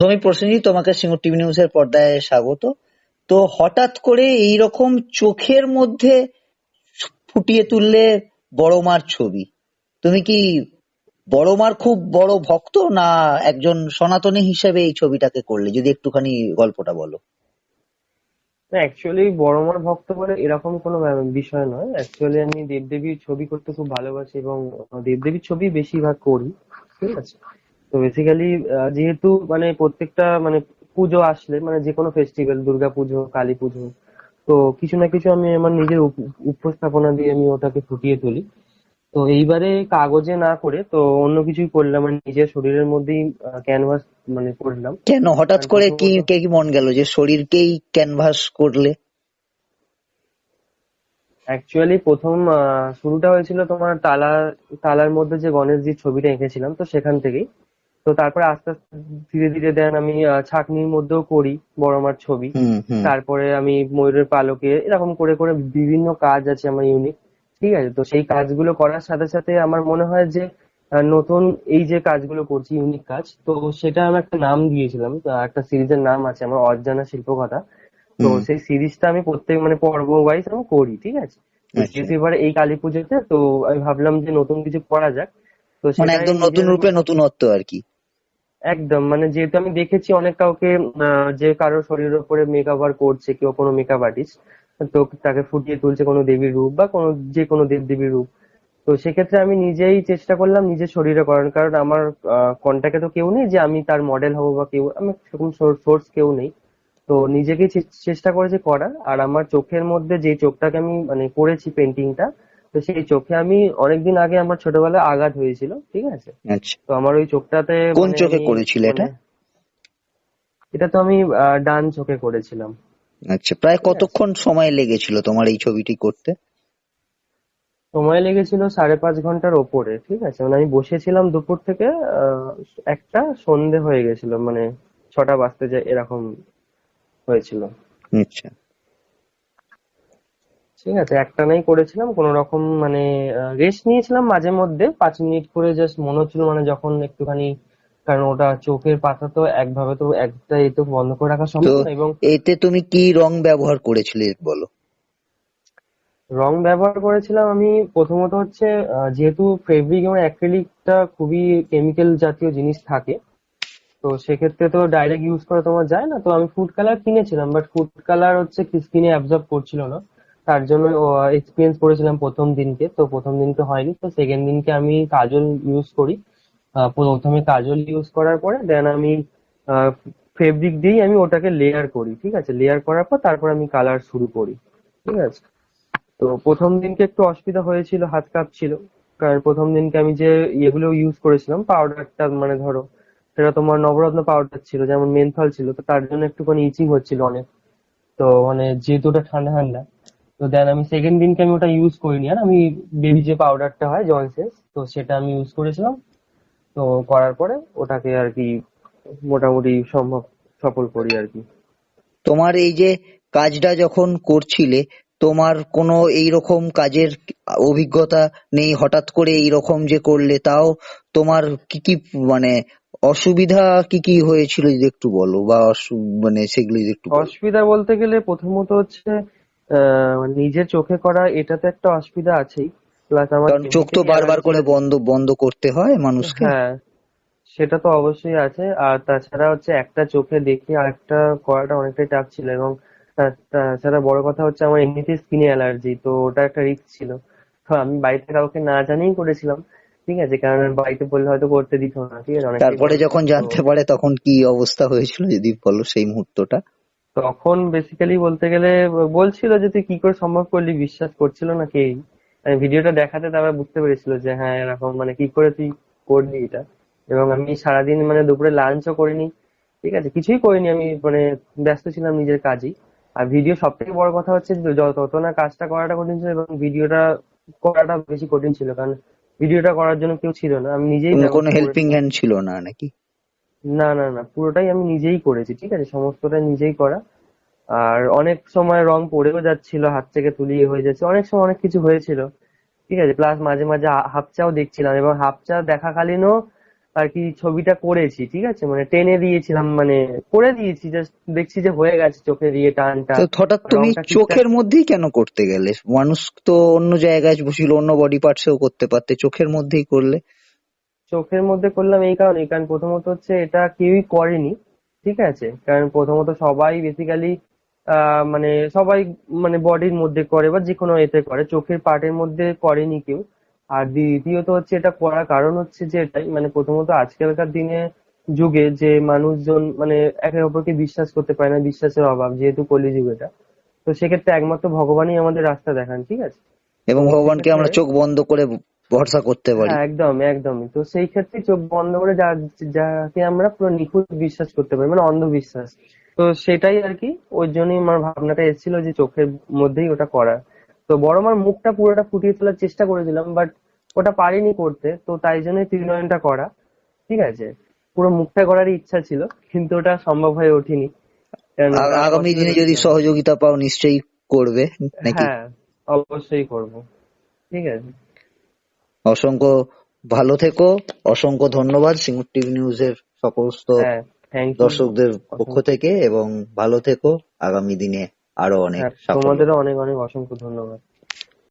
প্রথমে প্রসেনজিৎ তোমাকে সিঙ্গুর টিভি নিউজের পর্দায় স্বাগত। তো হঠাৎ করে এইরকম চোখের মধ্যে ফুটিয়ে তুললে বড় মার ছবি। তুমি কি বড় মার খুব বড় ভক্ত না একজন সনাতনী হিসেবে এই ছবিটাকে করলে? যদি একটুখানি গল্পটা বলো। অ্যাকচুয়ালি বড় মার ভক্ত বলে এরকম কোনো বিষয় নয়। অ্যাকচুয়ালি আমি দেবদেবীর ছবি করতে খুব ভালোবাসি এবং দেবদেবীর ছবি বেশিরভাগ করি। ঠিক আছে? তো বেসিক্যালি যেহেতু মানে প্রত্যেকটা মানে পুজো আসলে মানে যে কোনো ফেস্টিভ্যাল দুর্গা পুজো কালী পুজো তো কিছু না কিছু আমি আমার নিজের উপ- উপস্থাপনা দিয়ে আমি ওটাকে ফুটিয়ে তুলি। তো এইবারে কাগজে না করে তো অন্য কিছুই করলাম মানে নিজের শরীরের মধ্যেই ক্যানভাস মানে করলাম। কেন? হঠাৎ করে কি কে কি মন গেল যে শরীরকেই ক্যানভাস করলে? অ্যাকচুয়ালি প্রথম শুরুটা হয়েছিল তোমার তালা তালার মধ্যে যে গণেশজির ছবিটা এঁকেছিলাম তো সেখান থেকেই। তো তারপরে আস্তে আস্তে ধীরে ধীরে দেন আমি ছাঁকনির মধ্যেও করি বড় আমার ছবি। তারপরে আমি ময়ূরের পালকে এরকম করে করে বিভিন্ন কাজ আছে আমার ইউনিক ঠিক আছে? তো সেই কাজগুলো করার সাথে সাথে আমার মনে হয় যে নতুন এই যে কাজগুলো করছি ইউনিক কাজ তো সেটা আমি একটা নাম দিয়েছিলাম একটা সিরিজের নাম আছে আমার অজানা শিল্পকথা। তো সেই সিরিজটা আমি প্রত্যেক মানে পর্ব ওয়াইজ আমি করি ঠিক আছে? আচ্ছা। এবারে এই কালী পুজোতে তো আমি ভাবলাম যে নতুন কিছু করা যাক। তো মানে সেটাই একদম নতুন রূপে নতুনত্ব আর কি। একদম মানে যেহেতু আমি দেখেছি অনেক কাউকে যে কারও শরীরের উপরে মেকওভার করছে, কেউ কোনো মেকআপ আর্টিস্ট তো তাকে ফুটিয়ে তুলছে কোনো দেবীর রূপ বা কোনো, যে কোনো দেব দেবীর রূপ। তো সেক্ষেত্রে আমি নিজেই চেষ্টা করলাম নিজের শরীরে করার, কারণ আমার কন্ট্যাক্টে তো কেউ নেই যে আমি তার মডেল হব বা কেউ, আমি সেরকম সোর্স কেউ নেই। তো নিজেকেই চেষ্টা করেছি করার, আর আমার চোখের মধ্যে যে চোখটাকে আমি মানে করেছি পেন্টিংটা তো সেই চোখে আমি অনেকদিন আগে আমার ছোটবেলায় আঘাত হয়েছিল ঠিক আছে? আচ্ছা। তো আমার ওই চোখটাতে কোন মানে চোখে করেছিলে এটা? মানে- এটা তো আমি ডান চোখে করেছিলাম। আচ্ছা প্রায় কতক্ষণ সময় লেগেছিল তোমার এই ছবিটি করতে? সময় লেগেছিল সাড়ে পাঁচ ঘণ্টার ওপরে ঠিক আছে? মানে আমি বসেছিলাম দুপুর থেকে একটা সন্ধে হয়ে গেছিল মানে ছটা বাজতে যায় এরকম হয়েছিল। আচ্ছা। ঠিক আছে একটানাই করেছিলাম কোন রকম মানে রেস্ট নিয়েছিলাম মাঝে মধ্যে পাঁচ মিনিট করে জাস্ট মনে হচ্ছিল মানে যখন একটুখানি কারণ ওটা চোখের পাতা তো একভাবে তো একটা এ তো বন্ধ করে রাখা সম্ভব না এবং এতে তুমি কি রং ব্যবহার করেছিলে বলো? রং ব্যবহার করেছিলাম আমি প্রথমত হচ্ছে যেহেতু ফেব্রিক এবং অ্যাক্রিলিকটা খুবই কেমিক্যাল জাতীয় জিনিস থাকে তো সেক্ষেত্রে তো ডাইরেক্ট ইউজ করা তোমার যায় না তো আমি ফুড কালার কিনেছিলাম বাট ফুড কালার হচ্ছে স্কিনে অ্যাবজর্ব করছিল না। তার জন্য এক্সপিরিয়েন্স করেছিলাম প্রথম দিনকে, তো প্রথম দিনকে হয়নি, তো সেকেন্ড দিনকে আমি কাজল ইউজ করি। প্রথমে কাজল ইউজ করার পরে দেন আমি ফেব্রিক দিয়েই আমি ওটাকে লেয়ার করি, ঠিক আছে? লেয়ার করার পর তারপর আমি কালার শুরু করি, ঠিক আছে? তো প্রথম দিনকে একটু অসুবিধা হয়েছিল, হাত কাঁপছিল কারণ প্রথম দিনকে আমি যে ইয়েগুলো ইউজ করেছিলাম পাউডারটা মানে ধরো, সেটা তোমার নবরত্ন পাউডার ছিল, যেমন মেনথল ছিল, তো তার জন্য একটুখানি ইচিং হচ্ছিল অনেক। তো মানে যেহেতু ওটা ঠান্ডা ঠান্ডা তো দেন আমি সেকেন্ড দিনকে আমি ওটা ইউজ করিনি। আর আমি বেবি যে পাউডারটা হয় জনসেন্স তো সেটা আমি ইউজ করেছিলাম। তো করার পরে ওটাকে আর কি মোটামুটি সম্ভব সফল করি আর কি। তোমার এই যে কাজটা যখন করছিলে তোমার কোনো এইরকম কাজের অভিজ্ঞতা নেই হঠাৎ করে এইরকম যে করলে তাও তোমার কি কি মানে অসুবিধা কি কি হয়েছিল যদি একটু বলো? বা মানে সেগুলো যদি একটু। অসুবিধা বলতে গেলে প্রথমত হচ্ছে নিজের চোখে করা এটাতে একটা অসুবিধা আছেই। প্লাস আমার চোখ তো বারবার করে বন্ধ বন্ধ করতে হয় মানুষকে। হ্যাঁ সেটা তো অবশ্যই আছে। আর তাছাড়া হচ্ছে একটা চোখে দেখে আরেকটা করাটা অনেকটাই টাফ ছিল এবং তাছাড়া বড় কথা হচ্ছে আমার এমনিতেই স্কিনে অ্যালার্জি তো ওটা একটা রিস্ক ছিল। তো আমি বাড়িতে কাউকে না জানিয়েই করেছিলাম ঠিক আছে? কারণ বাড়িতে বললে হয়তো করতে দিত না ঠিক আছে? তারপরে যখন জানতে পারে তখন কি অবস্থা হয়েছিল যদি বলো সেই মুহূর্তটা? তখন বেসিক্যালি বলতে গেলে বলছিল যে তুই কি করে সম্ভব করলি? বিশ্বাস করছিল না কেই আমি ভিডিওটা দেখাতে তারপর বুঝতে পেরেছিল যে হ্যাঁ এরকম মানে কি করে তুই করলি এটা? এবং আমি সারাদিন মানে দুপুরে লাঞ্চও করিনি। ঠিক আছে? কিছুই করিনি আমি মানে ব্যস্ত ছিলাম নিজের কাজেই। আর ভিডিও সব থেকে বড় কথা হচ্ছে যত তত না কাজটা করাটা কঠিন ছিল এবং ভিডিওটা করাটা বেশি কঠিন ছিল। কারণ ভিডিওটা করার জন্য কেউ ছিল না। আমি নিজেই কোনো হেল্পিং হ্যান্ড ছিল না নাকি? না না না পুরোটাই আমি নিজেই করেছি ঠিক আছে? সমস্তটা নিজেই করা। আর অনেক সময় রং পড়েও যাচ্ছিল হাত থেকে তুলিয়ে হয়ে যাচ্ছে অনেক সময় অনেক কিছু হয়েছিল ঠিক আছে? প্লাস মাঝে মাঝে হা- হাফ চাও দেখছিলাম এবং হাফ চা দেখাকালীনও আর কি ছবিটা করেছি ঠিক আছে? মানে টেনে দিয়েছিলাম মানে করে দিয়েছি জাস্ট দেখছি যে হয়ে গেছে চোখে দিয়ে টানটা। হঠাৎ তুমি চোখের মধ্যেই কেন করতে গেলে? মানুষ তো অন্য জায়গায় বসিল অন্য বডি পার্টসেও করতে পারতে চোখের মধ্যেই করলে। চোখের মধ্যে করলাম এই কারণে কারণ প্রথমত হচ্ছে এটা কেউই করেনি, ঠিক আছে? কারণ প্রথমত সবাই বেসিক্যালি মানে সবাই মানে বডির মধ্যে করে বা যে কোনো এতে করে, চোখের পার্টের মধ্যে করেনি কেউ। আর দ্বিতীয়ত হচ্ছে এটা করার কারণ হচ্ছে যে এটাই মানে প্রথমত আজকালকার দিনে যুগে যে মানুষজন মানে একে অপরকে বিশ্বাস করতে পারে না, বিশ্বাসের অভাব, যেহেতু কলিযুগ এটা তো সেক্ষেত্রে একমাত্র ভগবানই আমাদের রাস্তা দেখান, ঠিক আছে? এবং ভগবানকে আমরা চোখ বন্ধ করে ভরসা করতে পারি। হ্যাঁ একদম একদমই। তো সেই ক্ষেত্রে চোখ বন্ধ করে যা যাকে আমরা পুরো নিখুঁত বিশ্বাস করতে পারি মানে অন্ধবিশ্বাস। তো সেটাই আর কি ওই জন্যই আমার ভাবনাটা এসেছিল যে চোখের মধ্যেই ওটা করা। তো বড় মার মুখটা পুরোটা ফুটিয়ে তোলার চেষ্টা করেছিলাম বাট ওটা পারিনি করতে তো তাই জন্যই ত্রিনয়নটা করা। ঠিক আছে? পুরো মুখটা করার ইচ্ছা ছিল কিন্তু ওটা সম্ভব হয়ে ওঠেনি। আগামী দিনে যদি সহযোগিতা পাও নিশ্চয়ই করবে নাকি? হ্যাঁ অবশ্যই করব। ঠিক আছে? অসংখ্য ভালো থেকো অসংখ্য ধন্যবাদ সিঙ্গুর টিভি নিউজের সমস্ত হ্যাঁ দর্শকদের পক্ষ থেকে এবং ভালো থেকো আগামী দিনে আরও অনেক হ্যাঁ তোমাদেরও অনেক অনেক অসংখ্য ধন্যবাদ।